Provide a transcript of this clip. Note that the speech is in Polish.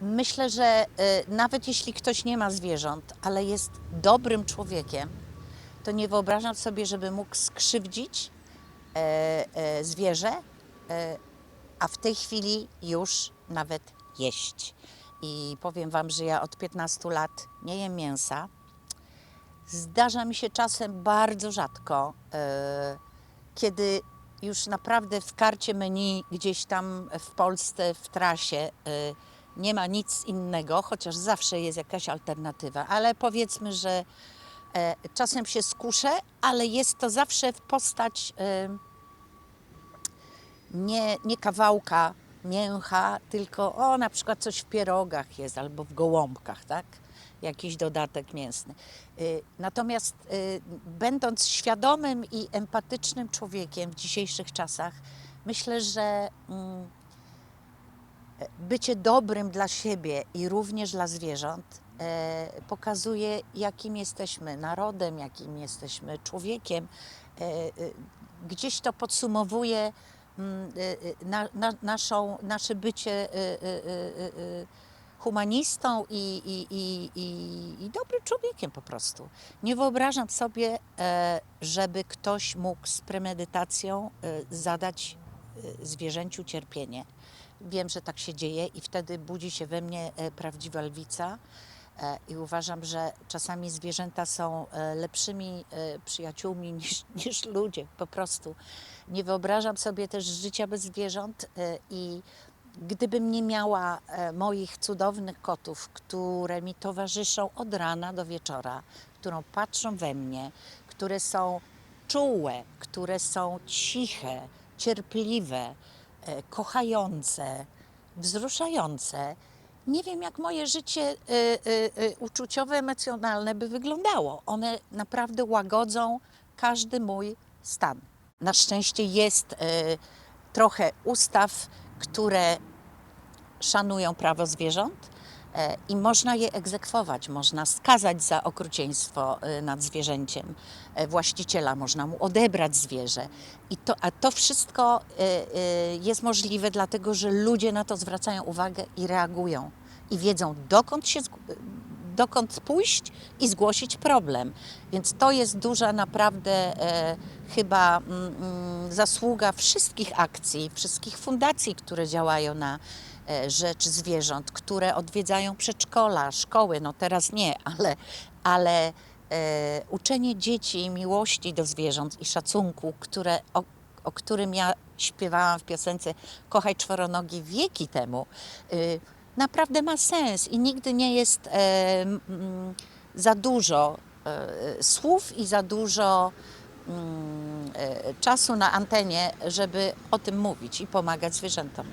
Myślę, że y, nawet jeśli ktoś nie ma zwierząt, ale jest dobrym człowiekiem, to nie wyobrażam sobie, żeby mógł skrzywdzić e, e, zwierzę, e, a w tej chwili już nawet jeść. I powiem Wam, że ja od 15 lat nie jem mięsa. Zdarza mi się czasem bardzo rzadko, kiedy już naprawdę w karcie menu gdzieś tam w Polsce, w trasie nie ma nic innego, chociaż zawsze jest jakaś alternatywa, ale powiedzmy, że e, czasem się skuszę, ale jest to zawsze w postać e, nie, nie kawałka mięcha, tylko o na przykład coś w pierogach jest albo w gołąbkach, tak? Jakiś dodatek mięsny. Y, Natomiast y, będąc świadomym i empatycznym człowiekiem w dzisiejszych czasach, myślę, że mm, bycie dobrym dla siebie i również dla zwierząt e, pokazuje, jakim jesteśmy narodem, jakim jesteśmy człowiekiem. E, e, gdzieś to podsumowuje mm, e, e, na, na, naszą, nasze bycie e, e, e, e, humanistą i, i, i, i, i dobrym człowiekiem po prostu. Nie wyobrażam sobie, e, żeby ktoś mógł z premedytacją e, zadać e, zwierzęciu cierpienie. Wiem, że tak się dzieje i wtedy budzi się we mnie e, prawdziwa lwica. E, I uważam, że czasami zwierzęta są e, lepszymi przyjaciółmi niż, niż ludzie, po prostu. Nie wyobrażam sobie też życia bez zwierząt i gdybym nie miała moich cudownych kotów, które mi towarzyszą od rana do wieczora, którą patrzą we mnie, które są czułe, które są ciche, cierpliwe, e, kochające, wzruszające. Nie wiem, jak moje życie y, y, uczuciowe, emocjonalne by wyglądało. One naprawdę łagodzą każdy mój stan. Na szczęście jest trochę ustaw, które szanują prawo zwierząt e, i można je egzekwować, można skazać za okrucieństwo e, nad zwierzęciem e, właściciela, można mu odebrać zwierzę. I to, a to wszystko e, e, jest możliwe dlatego, że ludzie na to zwracają uwagę i reagują i wiedzą dokąd się dokąd pójść i zgłosić problem. Więc to jest duża naprawdę e, chyba mm, mm, zasługa wszystkich akcji, wszystkich fundacji, które działają na e, rzecz zwierząt, które odwiedzają przedszkola, szkoły, no teraz nie, ale, ale e, uczenie dzieci miłości do zwierząt i szacunku, które, o, o którym ja śpiewałam w piosence Kochaj czworonogi wieki temu, y, naprawdę ma sens i nigdy nie jest e, za dużo e, słów i za dużo mm, e, czasu na antenie, żeby o tym mówić i pomagać zwierzętom.